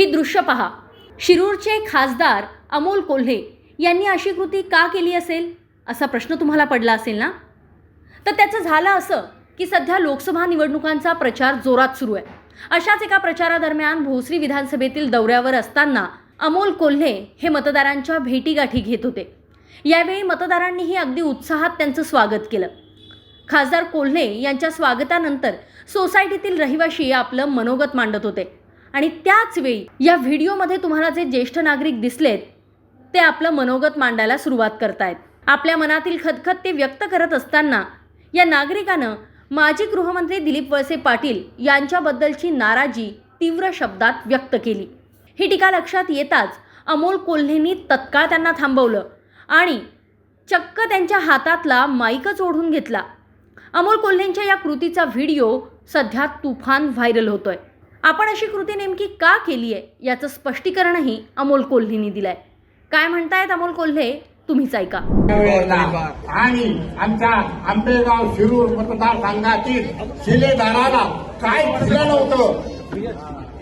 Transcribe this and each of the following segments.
ही दृश्य पहा. शिरूरचे खासदार अमोल कोल्हे यांनी अशी कृती का केली असेल? असा प्रश्न तुम्हाला पडला असेल ना? तर त्याचं झालं असं की सध्या लोकसभा निवडणुकांचा प्रचार जोरात सुरू आहे. अशाच एका प्रचारादरम्यान भोसरी विधानसभेतील दौऱ्यावर असताना अमोल कोल्हे हे मतदारांच्या भेटीगाठी घेत होते. यावेळी मतदारांनीही अगदी उत्साहात त्यांचं स्वागत केलं. खासदार कोल्हे यांच्या स्वागतानंतर सोसायटीतील रहिवाशी आपलं मनोगत मांडत होते. आणि त्याच वेळी या व्हिडिओमध्ये तुम्हाला जे ज्येष्ठ नागरिक दिसलेत ते आपलं मनोगत मांडायला सुरुवात करतायत. आपल्या मनातील खदखद ते व्यक्त करत असताना या नागरिकानं माजी गृहमंत्री दिलीप वळसे पाटील यांच्याबद्दलची नाराजी तीव्र शब्दात व्यक्त केली. ही टीका लक्षात येताच अमोल कोल्हेंनी तत्काळ त्यांना थांबवलं आणि चक्क त्यांच्या हातातला माईकच ओढून घेतला. अमोल कोल्हेंच्या या कृतीचा व्हिडिओ सध्या तुफान व्हायरल होतोय. आपण अशी कृती नेमकी का केली आहे याचं स्पष्टीकरणही अमोल कोल्हेनी दिलंय. काय म्हणतायत अमोल कोल्हे? तुम्हीच ऐका. आणि आमच्या आंबेगाव शिरूर मतदारसंघातील शिलेदाराला काय दिलं नव्हतं?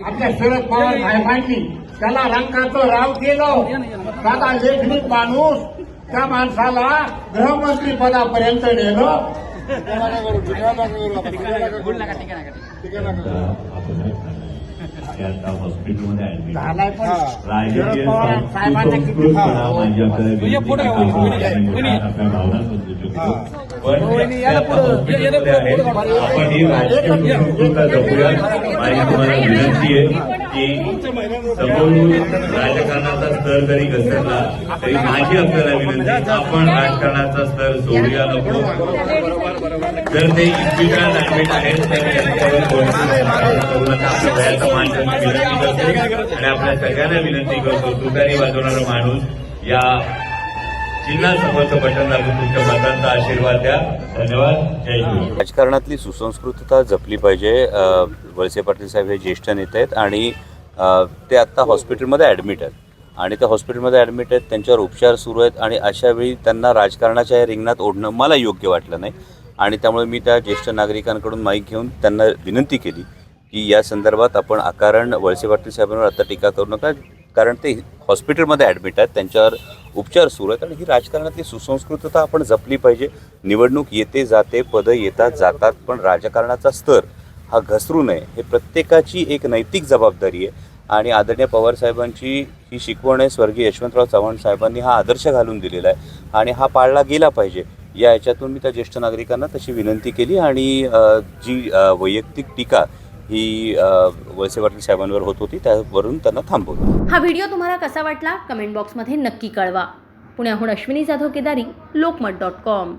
आपल्या शरद पवार साहेबांनी त्याला रंगाचं राव केलं. दादा लेखनिक माणूस त्या माणसाला गृहमंत्री पदापर्यंत नेलं. आता हॉस्पिटलमध्ये ऍडमिट झालाय पण राजकीय शरद पवार साहेबांना किती संस्कृतपणा म्हणजे आपल्याला विनंती करता आपल्या भावना समजू शकतो पण त्या हॉस्पिटलमध्ये आहेत आपण ही राजकीय संस्कृतता जपूया माझी तुम्हाला विनंती आहे की समोरून राजकारणाचा स्तर जरी घसरला तरी माझी आपल्याला विनंती आपण राजकारणाचा स्तर सोडूया नको जर ते इतकीकाळ ऍडमिट आहेत तर त्यांच्यावर. आपल्या वयाचा मान विनंती करतो आणि आपल्या सगळ्यांना विनंती करतो तुतारी वाजवणारा माणूस या बटन दाबून तुमच्या मतांचा आशीर्वाद द्या. धन्यवाद. जय हिंद. राजकारणातली सुसंस्कृतता जपली पाहिजे वळसे पाटील साहेब हे ज्येष्ठ नेते आहेत आणि ते आत्ता हॉस्पिटलमध्ये ॲडमिट आहेत. आणि त्या हॉस्पिटलमध्ये ॲडमिट आहेत त्यांच्यावर उपचार सुरू आहेत आणि अशा वेळी त्यांना राजकारणाच्या या रिंगणात ओढणं मला योग्य वाटलं नाही. आणि त्यामुळे मी त्या ज्येष्ठ नागरिकांकडून माईक घेऊन त्यांना विनंती केली की या संदर्भात आपण आकारण वळसे पाटील साहेबांवर आता टीका करू नका. कारण ते हॉस्पिटलमध्ये ॲडमिट आहेत त्यांच्यावर उपचार सुरू आहेत आणि ही राजकारणातली सुसंस्कृतता आपण जपली पाहिजे. निवडणूक येते जाते पदं येतात जातात पण राजकारणाचा स्तर हा घसरू नये हे प्रत्येकाची एक नैतिक जबाबदारी आहे. आणि आदरणीय पवार साहेबांची ही शिकवण आहे स्वर्गीय यशवंतराव चव्हाण साहेबांनी हा आदर्श घालून दिलेला आहे. आणि हा पाळला गेला पाहिजे. या याच्यातून मी त्या ज्येष्ठ नागरिकांना तशी विनंती केली आणि जी वैयक्तिक टीका ही अ, वळसे पाटील साहेबांवर होत होती त्यावरून त्यांना थांबवलं. हा व्हिडिओ तुम्हाला कसा वाटला? कमेंट बॉक्समध्ये नक्की कळवा. पुण्याहून अश्विनी जाधव केदारी लोकमत डॉट कॉम.